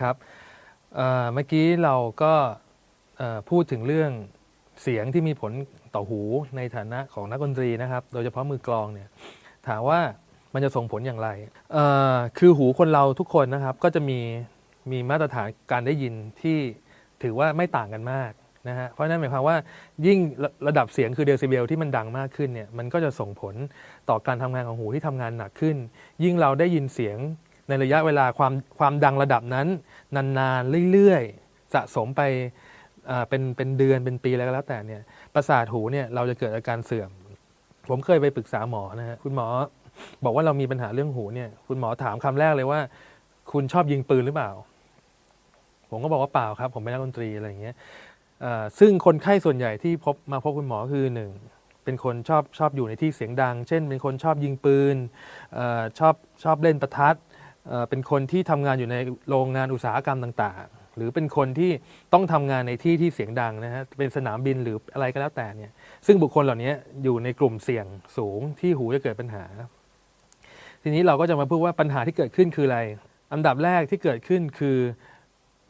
ครับเเมื่อกี้เราก็พูดถึงเรื่องเสียงที่มีผลต่อหูในฐานะของนักดนตรีนะครับ โดยเฉพาะมือกลองเนี่ยถามว่ามันจะส่งผลอย่างไร คือหูคนเราทุกคนนะครับก็จะมีมีมาตรฐานการได้ยินที่ถือว่าไม่ต่างกันมากนะฮะ เพราะนั้นหมายความว่ายิ่งระระดับเสียงคือเดซิเบลที่มันดังมากขึ้นเนี่ยมันก็จะส่งผลต่อการทำงานของหูที่ทำงานหนักขึ้น ยิ่งเราได้ยินเสียง ในระยะเวลาความความดังระดับนั้น นานๆ เรื่อยๆ สะสมไปเป็นเป็นเดือนเป็นปีอะไรก็แล้วแต่เนี่ยประสาทหูเนี่ยเราจะเกิดอาการเสื่อม ผมเคยไปปรึกษาหมอนะฮะคุณหมอบอกว่าเรามีปัญหาเรื่องหูเนี่ย คุณหมอถามคำแรกเลยว่า คุณชอบยิงปืนหรือเปล่า ผมก็บอกว่าเปล่าครับ ผมเป็นนักดนตรีอะไรอย่างเงี้ยซึ่งคนไข้ส่วนใหญ่ที่พบมาพบคุณหมอคือหนึ่งเป็นคนชอบชอบอยู่ในที่เสียงดัง เช่น เป็นคนชอบยิงปืนออชอบชอบเล่นประทัด เป็นคนที่ทำงานอยู่ในโรงงานอุตสาหกรรมต่างๆ หรือเป็นคนที่ต้องทำงานในที่ที่เสียงดังนะฮะเป็นสนามบินหรืออะไรก็แล้วแต่เนี่ยซึ่งบุคคลเหล่านี้อยู่ในกลุ่มเสี่ยงสูงที่หูจะเกิดปัญหา ทีนี้เราก็จะมาพูดว่าปัญหาที่เกิดขึ้นคืออะไร อันดับแรกที่เกิดขึ้นคือ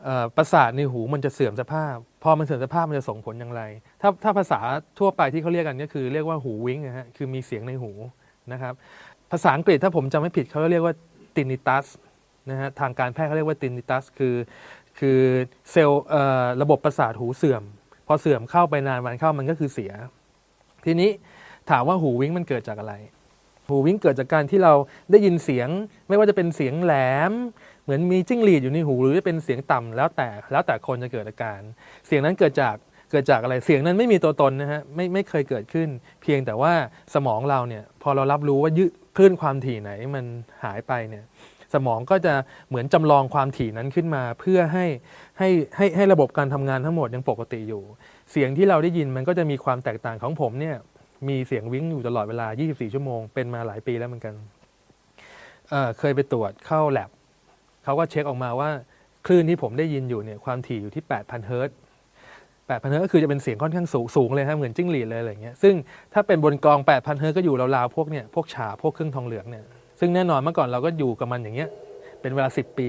อประสาทในหูมันจะเสื่อมสภาพ พอมันเสื่อมสภาพมันจะส่งผลอย่างไร ถ้าถ้าภาษาทั่วไปที่เขาเรียกกันก็คือเรียกว่าหูวิงนะฮะคือมีเสียงในหูนะครับภาษาอังกฤษถ้าผมจำไม่ผิดเขาเรียกว่า tinnitus นะฮะทางการแพทย์เขาเรียกว่า tinnitus คือคือเซลล์เอ่อระบบประสาทหูเสื่อม พอเสื่อมเข้าไปนานวันเข้ามันก็คือเสีย ทีนี้ถามว่าหูวิ้งมันเกิดจากอะไร หูวิ้งเกิดจากการที่เราได้ยินเสียง ไม่ว่าจะเป็นเสียงแหลม เหมือนมีจิ้งหรีดอยู่ในหู หรือจะเป็นเสียงต่ำแล้วแต่แล้วแต่คนจะเกิดอาการ เสียงนั้นเกิดจาก เกิดจากอะไรเสียงนั้นไม่มีตัวตนนะฮะไม่ไม่เคยเกิดขึ้น เพียงแต่ว่าสมองเราเนี่ยพอเรารับรู้ว่ายึคลื่นความถี่ไหนมันหายไปเนี่ยสมองก็จะเหมือนจำลองความถี่นั้นขึ้นมา เพื่อให้ให้ให้ให้ระบบการทำงานทั้งหมดยังปกติอยู่ เสียงที่เราได้ยินมันก็จะมีความแตกต่างของผมเนี่ยมีเสียงวิ้งอยู่ตลอดเวลา 24 ชั่วโมง เป็นมาหลายปีแล้วเหมือนกันเเคยไปตรวจเข้าแลบเขาก็เช็คออกมาว่าคลื่นที่ผมได้ยินอยู่เนี่ยความถี่อยู่ที่ 8,000 เฮิรตซ์ 8,000เฮิร์ก็คือจะเป็นเสียงค่อนข้างสูงสูงเลยฮะเหมือนจิ้งหรีดเลยอะไรอย่างเงี้ยซึ่งถ้าเป็นบนกอง8,000เฮิร์ก็อยู่ราวๆพวกเนี่ยพวกฉาพวกเครื่องทองเหลืองเนี่ยซึ่งแน่นอนเมื่อก่อนเราก็อยู่กับมันอย่างเงี้ยเป็นเวลา 10 ปี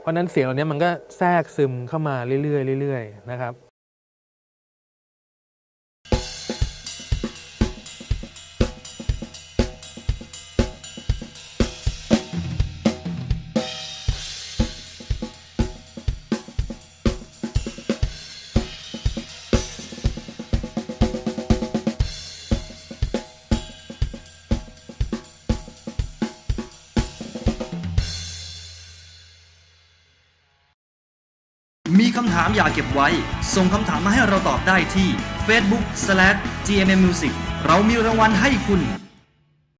เพราะฉะนั้นเสียงเหล่านี้มันก็แทรกซึมเข้ามาเรื่อยๆเรื่อยๆนะครับ มีคำถามอยากเก็บไว้ ส่งคำถามมาให้เราตอบได้ที่ Facebook slash GMM Music เรามีรางวัลให้คุณ